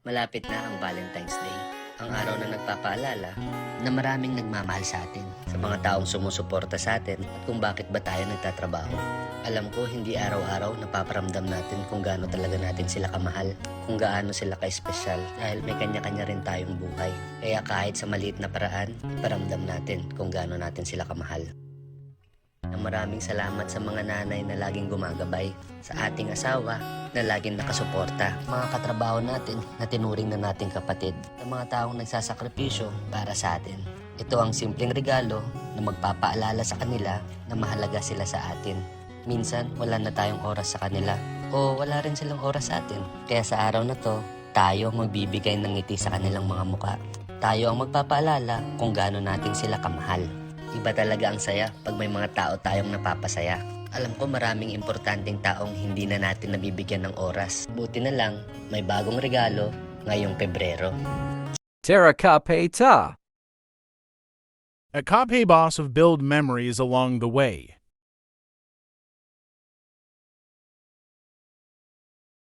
Malapit na ang Valentine's Day. Ang araw na nagpapaalala na maraming nagmamahal sa atin, sa mga taong sumusuporta sa atin at kung bakit ba tayo nagtatrabaho. Alam ko hindi araw-araw napaparamdam natin kung gaano talaga natin sila kamahal, kung gaano sila ka-espesyal dahil may kanya-kanya rin tayong buhay. Kaya kahit sa maliit na paraan, paramdam natin kung gaano natin sila kamahal na maraming salamat sa mga nanay na laging gumagabay, sa ating asawa na laging nakasuporta, mga katrabaho natin na tinuring na nating kapatid, sa mga taong nagsasakripisyo para sa atin. Ito ang simpleng regalo na magpapaalala sa kanila na mahalaga sila sa atin. Minsan, wala na tayong oras sa kanila o wala rin silang oras sa atin. Kaya sa araw na to, tayo ang magbibigay ng ngiti sa kanilang mga muka. Tayo ang magpapaalala kung gaano natin sila kamahal. Iba talaga ang saya pag may mga tao tayong napapasaya. Alam ko maraming importanteng taong hindi na natin nabibigyan ng oras. Buti na lang, may bagong regalo ngayong Pebrero. Terra Capeta. At Kape Boss of Build Memories along the way.